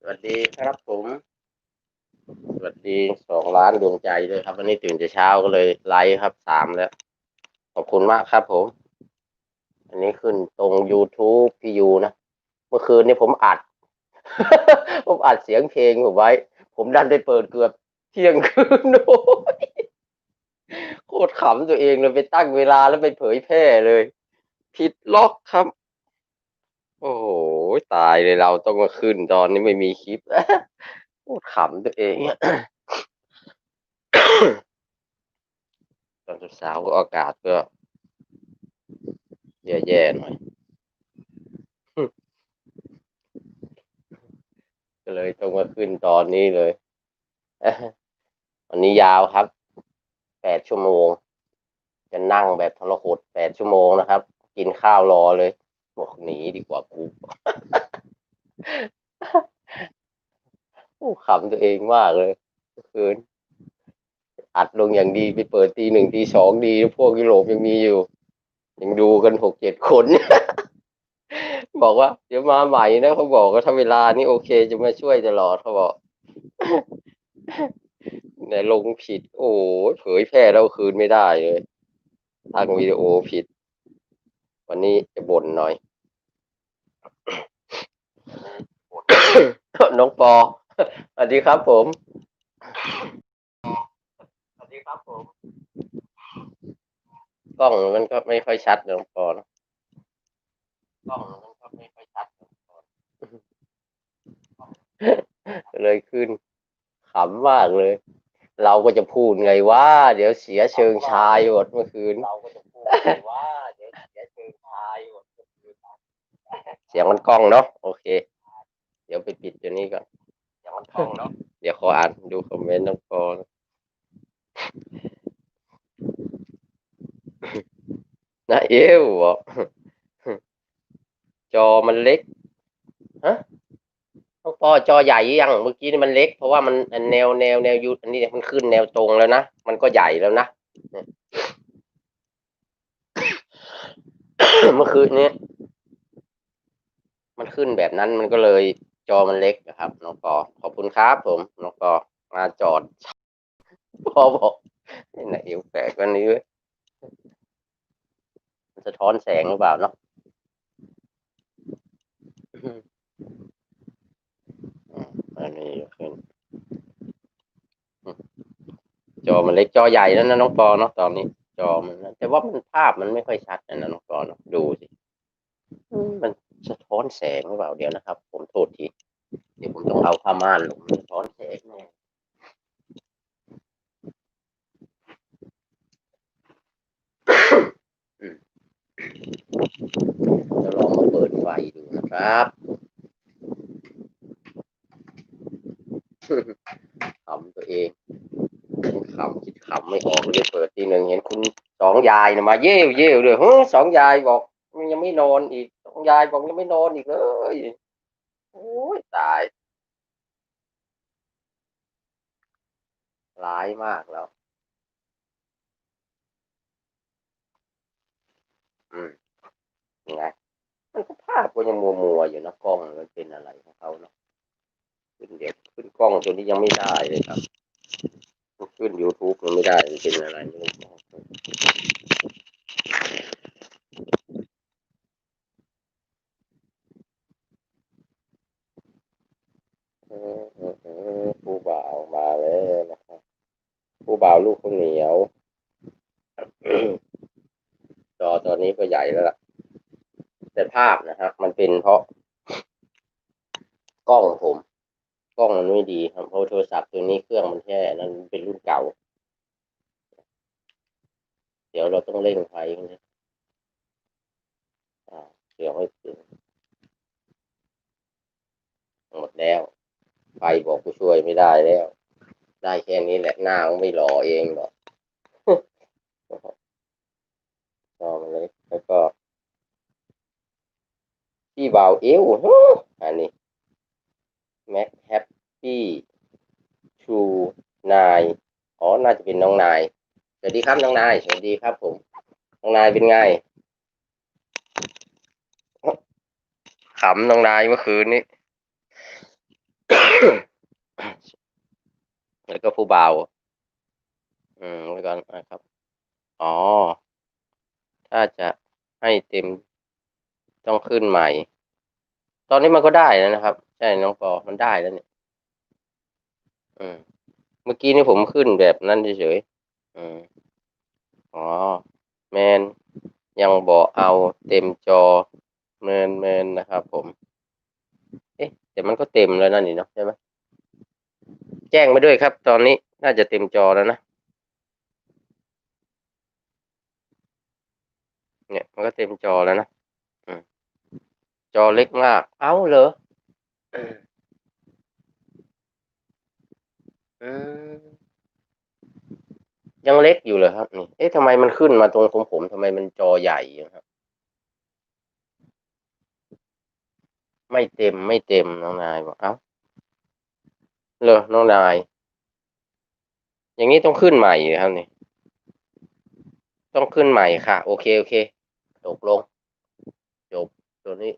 สวัสดีครับผมส วัสดีสองล้านดวงใจด้วยครับ วันนี้ตื่นแต่เช้าก็เลยไลฟ์ครับสามแล้ว ขอบคุณมากครับผม อันนี้ขึ้นตรง YouTube พี่ยูนะ เมื่อคืนนี้ผมอัด ผมอัดเสียงเพลงผมไว้ ผมดันได้เปิดเกือบเที่ยงคืนโอ้ยโคตรขำตัวเองเลยไปตั้งเวลาแล้วไปเผยแพร่เลย ผิดล็อกครับ โอ้โหตายเลยเราต้องมาขึ้นตอนนี้ไม่มีคลิป โคตรขำตัวเองตอนเช้าๆก็อากาศก็แย่ๆหน่อย ก็เลยต้องมาขึ้นตอนนี้เลย วันนี้ยาวครับ แปดชั่วโมง จะนั่งแบบทรหดแปดชั่วโมงนะครับ กินข้าวรอเลย บอกหนีดีกว่ากู ขำตัวเองมากเลยคืนอัดลงอย่างดีไปเปิดตีหนึ่งตีสองดี พวกยุโรปยังมีอยู่ ยังดูกันหกเจ็ดคน บอกว่า เดี๋ยวมาใหม่นะเขาบอกว่าถ้าเวลานี้โอเคจะมาช่วยตลอดเขาบอกแต่ลงผิด โอ้เผยแพร่แล้วคืนไม่ได้เลยตั้งวิดีโอผิด วันนี้จะบ่นหน่อย น้องปอ วัสดีครับผม สวัสดีครับผม กล้องมันก็ไม่ค่อยชัดน้องปอเนอะกล้องมันก็ไม่ค่อยชัดน้องปอเลยขึ้นขำมากเลย เราก็จะพูดไงว่า เดี๋ยวเสียเชิงชายหมดเมื่อคืน เราก็จะพูดไงว่า เดี๋ยวเสียเชิงชายหมดเมื่อคืน เสียงมันกล้องเนาะ โอเค ออ่านดูคอมเมนต์น้องปอนะนะเอวบอกจอมันเล็กฮะน้องปอจอใหญ่ยังเมื่อกี้นี่มันเล็ก เพราะว่ามันแนวแนวแนวยูอันนี้มันขึ้นแนวตรงแล้วนะมันก็ใหญ่แล้วนะเมื่อคืนนี้มันขึ้นแบบนั้นมันก็เลย จอมันเล็กนะครับน้องปอขอบคุณครับผมน้องปอมาจอดพอบอกนี่ไหนเอวแปลกวันนี้มันสะท้อนแสงหรือเปล่าเนาะอันนี้ขึ้นจอมันเล็กจอใหญ่แล้วนะน้องปอเนาะตอนนี้ จอมันนะแต่ว่ามันภาพมันไม่ค่อยชัดนะน้องปอเนาะดูสิมมันสะท้อนแสงหรือเปล่าเดี๋ยวนะครับ ผมโทษที เอาผ้าม่านลงช้อนแสงแน่จะลองมาเปิดไฟดูนะครับขำตัวเองขำคิดขำไม่ออกเลยเปิดทีหนึ่งเห็นคุณสองยายนะมาเย่วเย่วเลยเฮ้ยสองยายบอกยังไม่นอนอีกสองยายบอกยังไม่นอนอีกเลยโอ้ยตาย ร้ายมากแล้ว อืมยังไงมันก็ภาพก็ยังมัวมัวอยู่นะกล้องมันเป็นอะไรของเขาเนาะขึ้นเด็กขึ้นกล้องตัวนี้ยังไม่ได้เลยครับ ขึ้นยูทูบมันไม่ได้มันเป็นอะไรไม่รู้เออเออเออผู้บ่าวมาแล้วนะครับ ผู้บ่าวลูกข้าวเหนียว จ อตอนนี้ก็ใหญ่แล้วล่ะ แต่ภาพนะครับมันเป็นเพราะ กล้องผม กล้องมันไม่ดีครับเพราะโทรศัพท์ตัวนี้เครื่องมันแค่นั้นเป็นรุ่นเก่า เดี๋ยวเราต้องเร่งไฟนะเดี๋ยวให้ถึงหมดแล้วไฟบอกผู้ช่วยไม่ได้แล้ว ได้แค่นี้แหละหน้ามันไม่รอเองหรอก จ อมันเล็กแล้วก็พี่บ่าวเอวอันนี้แม็กแฮปปี้ชูนายอ๋อน่าจะเป็นน้องนายสวัสดีครับน้องนายสวัสดีครับ ผมน้องนายเป็นไงขำน้องนายเมื่อคืนนี้แล้วก็ผู้บ่าว อืมไว้ก่อนนะครับ อ๋อ ถ้าจะให้เต็มต้องขึ้นใหม่ ตอนนี้มันก็ได้แล้วนะครับ ใช่น้องปอมันได้แล้วเนี่ย อืม เมื่อกี้นี่ผมขึ้นแบบนั้นเฉยๆอืมอ๋อ แมน ยังบอกเอาเต็มจอเมินเมนนะครับผม เอ๊ะแต่มันก็เต็มแล้วนั่นนี่เนาะใช่ไหมแจ้งมาด้วยครับ ตอนนี้น่าจะเต็มจอแล้วนะ เนี่ยมันก็เต็มจอแล้วนะอืมจอเล็กมาก เอ้าเหรออืมยังเล็กอยู่เลยครับนี่เอ๊ะทำไมมันขึ้นมาตรงของผมทำไมมันจอใหญ่อย่างครับ ไม่เต็มไม่เต็มน้องนายบอกเอ้าเหรอน้องนาย อย่างนี้ต้องขึ้นใหม่ครับนี่ ต้องขึ้นใหม่ค่ะ โอเค โอเค ตกลง จบ ตัวนี้